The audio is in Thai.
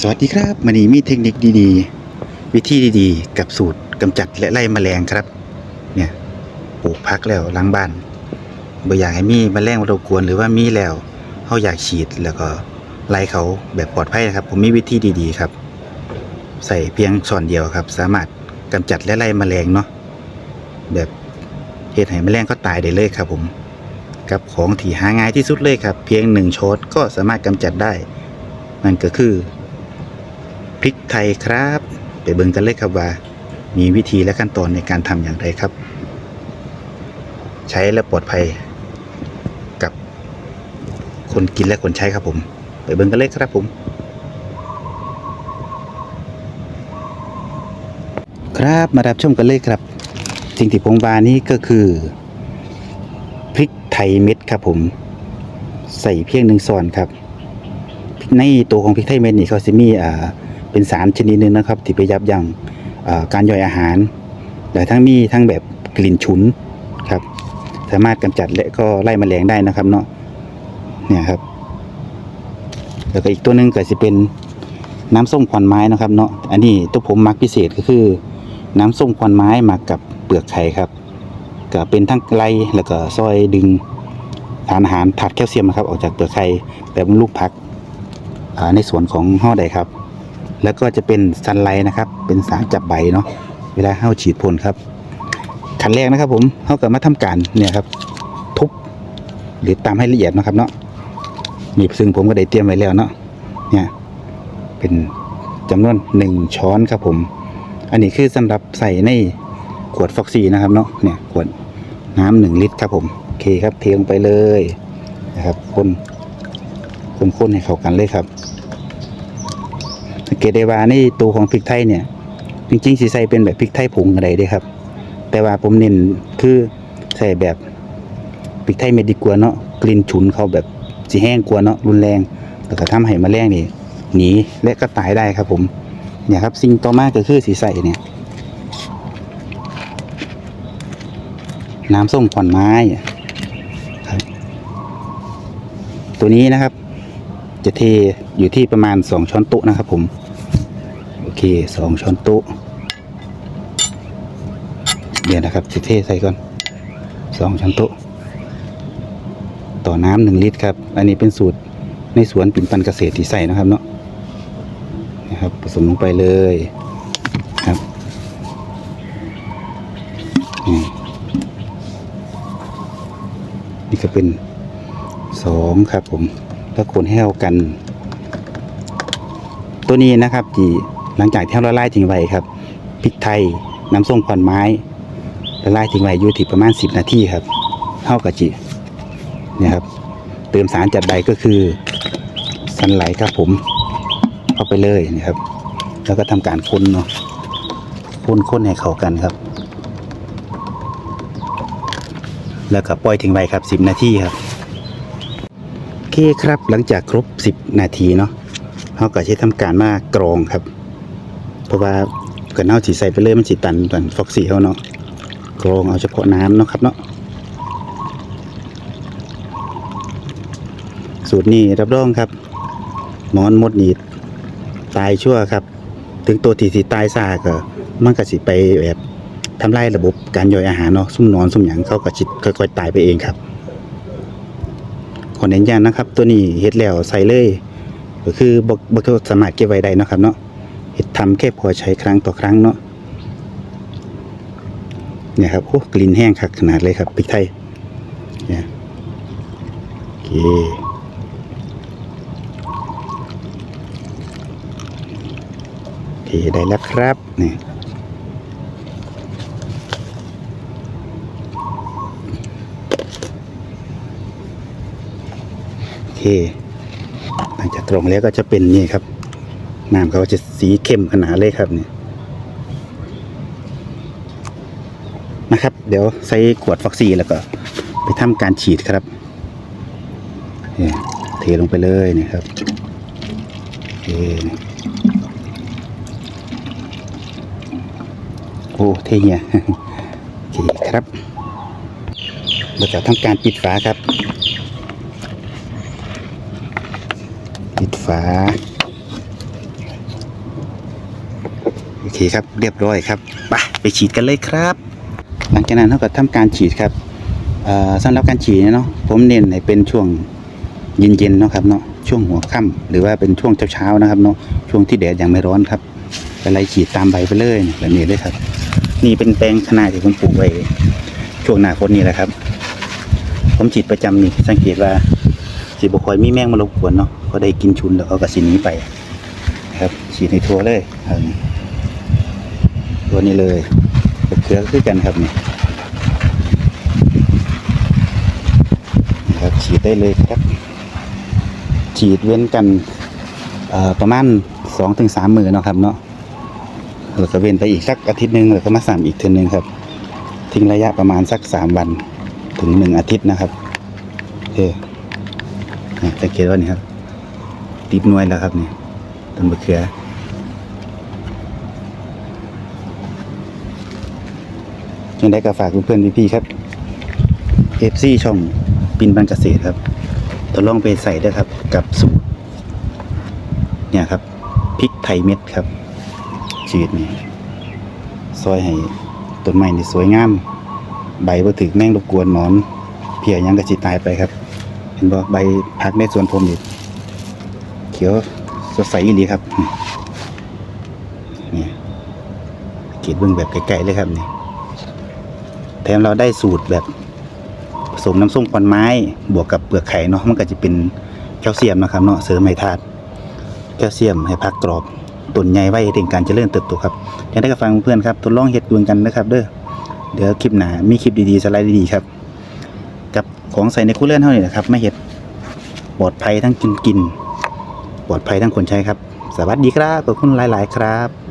สวัสดีครับมันนี้มีเทคนิคดีๆ วิธีดีๆ กับสูตรกำจัดและไล่แมลงครับ เนี่ยปลูกพักแล้วล้างบ้านบ่อยากให้มีแมลงมารบกวนหรือว่ามีแล้วเฮาอยากฉีดแล้วก็ไล่เขาแบบปลอดภัยนะครับ ผมมีวิธีดีๆครับ ใส่เพียงช้อนเดียวครับ สามารถกำจัดและไล่แมลงเนาะแบบเฮ็ดให้แมลงก็ตายได้เลยครับผมกับของที่หาง่ายที่สุดเลยครับ เพียงหนึ่งช้อนก็สามารถกำจัดได้ นั่นก็คือ ริกไทยครับ ไปเบิ่งกันเลยครับว่า มีวิธีและขั้นตอนในการทำอย่างไรครับ ใช้และปลอดภัย กับ คนกินและคนใช้ครับผม ไปเบิ่งกันเลยครับผม ครับมารับชมกันเลยครับ สิ่งที่ผมวานี่ก็คือพริกไทยเม็ดครับผม ใส่เพียงหนึ่งส่วนครับในตัวของพริกไทยเม็ดนี่เขาจะมีอ่า เป็นสารชนิดหนึ่งนะครับ ที่ไปยับยั้งอ่าการย่อยอาหารแต่ทั้งมีทั้งแบบกลิ่นฉุนครับ สามารถกำจัดและก็ไล่แมลงได้นะครับเนาะเนี่ยครับ แล้วก็อีกตัวหนึ่งก็จะเป็นน้ำส้มควันไม้นะครับเนาะอันนี้ตัวผมมักพิเศษก็คือ น้ำส้มควันไม้หมักกับเปลือกไข่ครับก็เป็นทั้งไล่แล้วก็ซอยดึงสารอาหารถาดแคลเซียมนะครับ ออกจากเปลือกไข่แบบลูกพักในส่วนของห่อใดครับ แล้วก็จะเป็นซันไลท์นะครับ เป็นสารจับใบเนาะเวลาเข้าฉีดพ่นครับขั้นแรกนะครับ ผมเข้าก็มาทำการเนี่ยครับ ทุบหรือตามให้ละเอียดนะครับเนาะนี่ซึ่งผมก็ได้เตรียมไว้แล้วเนาะเนี่ยเป็นจำนวนหนึ่งช้อนครับผม อันนี้คือสำหรับใส่ในขวดฟอกซีนะครับเนาะเนี่ยขวดน้ำหนึ่งลิตรครับผมโอเคครับเทลงไปเลยนะครับคนคนคนให้เข้ากันเลยครับ เกตได้ว่าในตัวของพริกไทยเนี่ย จริงๆสีใส่เป็นแบบพริกไทยผงอะไรด้ครับ แต่ว่าผมเน้นคือใส่แบบพริกไทยเม็ดดีกว่าเนาะกลิ่นฉุนเขาแบบสีแห้งกว่าเนาะรุนแรงแล้วก็ทำให้มแมลงนี่หนีและก็ตายได้ครับ ผมเนี่ยครับสิ่งต่อมาก็คือสีใสเนี่ย น้ำส้มขวัญไม้ครับตัวนี้นะครับ จะเทอยู่ที่ประมาณสองช้อนโต๊ะนะครับผมโอเคสองช้อนโต๊ะเดี๋ยวนะครับจะเทใส่ก่อนสองช้อนโต๊ะต่อน้ำหนึ่งลิตรครับ อันนี้เป็นสูตรในสวนปิ่นปันเกษตรที่ใส่นะครับเนาะนะครับผสมลงไปเลยครับนี่นี่ก็เป็นสองครับผม แล้วคนให้เขากัน ตัวนี้นะครับที่หลังจากที่เราละลายทิ้งไว้ครับพริกไทยน้ำส้มควันไม้ละลายทิ้งไว้อยู่ที่ประมาณ 10 นาทีครับเท่ากับจีเนี่ยครับ เติมสารจัดใบก็คือสันไหลครับผม เข้าไปเลยนะครับ แล้วก็ทำการคนเนาะคนคนให้เข้ากันครับ แล้วก็ปล่อยทิ้งไว้ครับ 10 นาทีครับ เคครับหลังจากครบ 10 นาทีเนาะเขาก็ใช้ทำการมากรองครับ เพราะว่ากิดเน่าสีใสไปเลยมันสีตันตันฟอกซี่เขาเนาะกรองเอาเฉพาะน้ำเนาะครับเนาะสูตรนี้รับรองครับหมอนมดหนีดตายชั่วครับ ถึงตัวที่สิตายซาก็มันก็สิไปแบบทำลายระบบการย่อยอาหารเนาะซุ่มนอนซุ่มหยังเขาก็จิตค่อยๆตายไปเองครับ อเน้นย้ำนะครับ ตัวนี้เฮ็ดแล้วใส่เลยก็คือบ่บ่สามารถเก็บไว้ได้นะครับเนาะเฮ็ดทำแค่พอใช้ครั้งต่อครั้งเนาะเนี่ยครับโอ้กลิ่นแห้งคักขนาดเลยครับพริกไทยเนี่ยโอเคโอเคได้แล้วครับเนี่โอเค หลังจากตรงแล้วก็จะเป็นนี่ครับน้ำเขาจะสีเข้มขนาดเลยครับนี่นะครับ เดี๋ยวใส่ขวดฟอกซีแล้วก็ ไปทำการฉีดครับเทลงไปเลยนี่ครับโอเคโอ้เทียโอเคครับเราจะทำการปิดฝาครับ ปิดฝา โอเคครับเรียบร้อยครับไปไปฉีดกันเลยครับ หลังจากนั้นเราก็ทำการฉีดครับสำหรับการฉีดเนาะผมเน้นให้เป็นช่วงเย็นๆเนาะครับเนาะช่วงหัวค่ำหรือว่าเป็นช่วงเช้าๆนะครับเนาะช่วงที่แดดยังไม่ร้อนครับไปไล่ฉีดตามใบไปเลยแบบนี้เลยครับ นี่เป็นแปลงขนาดที่ผมปลูกไว้ช่วงหน้าฝนนี่แหละครับ ผมฉีดประจำนี่สังเกตว่า สีบคอยมีแมงมารบกวนเนาะเขาได้กินชุนแล้วเขาก็สิหนี้ไปครับฉีดในทัวเลยครับตัวนี้เลยกระเขือคือกันครับนี่ครับฉีดได้เลยครับ ฉีดเว้นกันประมาณสองถึงสามมือเนาะครับเนาะแล้วก็เว้นไปอีกสักอาทิตย์หนึ่งแล้วก็มาสามอีกเทอนึงครับ ทิ้งระยะประมาณสักสามวันถึงหนึ่งอาทิตย์นะครับโอเคอะ สังเกตว่านี่ครับ ติดหน่วยแล้วครับนี่ต้นมะเขือยังได้ก็ฝากเพื่อนๆพี่ๆครับเอฟซีช่องปินบันเกษตรครับทดลองไปใส่ได้ครับ กับสูตร เนี่ยครับพริกไทยเม็ดครับฉีดนี่ซอยให้ต้นไม้นี่สวยงาม ใบบ่ถึกแมงรบกวนหนอน เพียยังก็สิตายไปครับ เห็นบ่ใบพักในสวนผมนี่เขียวสดใสอีหลีครับนี่เกตเบิ่งแบบไกลๆเลยครับนี่แถมเราได้สูตรแบบผสมน้ำส้มควันไม้บวกกับเปลือกไข่เนาะมันก็จะเป็นแคลเซียมนะครับเนาะเสริมให้ธาตุแคลเซียมให้พักกรอบต้นใหญ่ไว้ถึงการเจริญเติบโตครับยังได้กับฟังเพื่อนครับทดลองเฮ็ดดวงกันนะครับ เด้อเดี๋ยวคลิปหนามีคลิปดีๆสไลด์ดีๆครับ ของใส่ในคู่เลอนเท่านี้นะครับไม่เห็ดปลอดภัยทั้งกินกิน ปลอดภัยทั้งคนใช้ครับ สวัสดีครับขอบคุณหลาย ๆ ครับ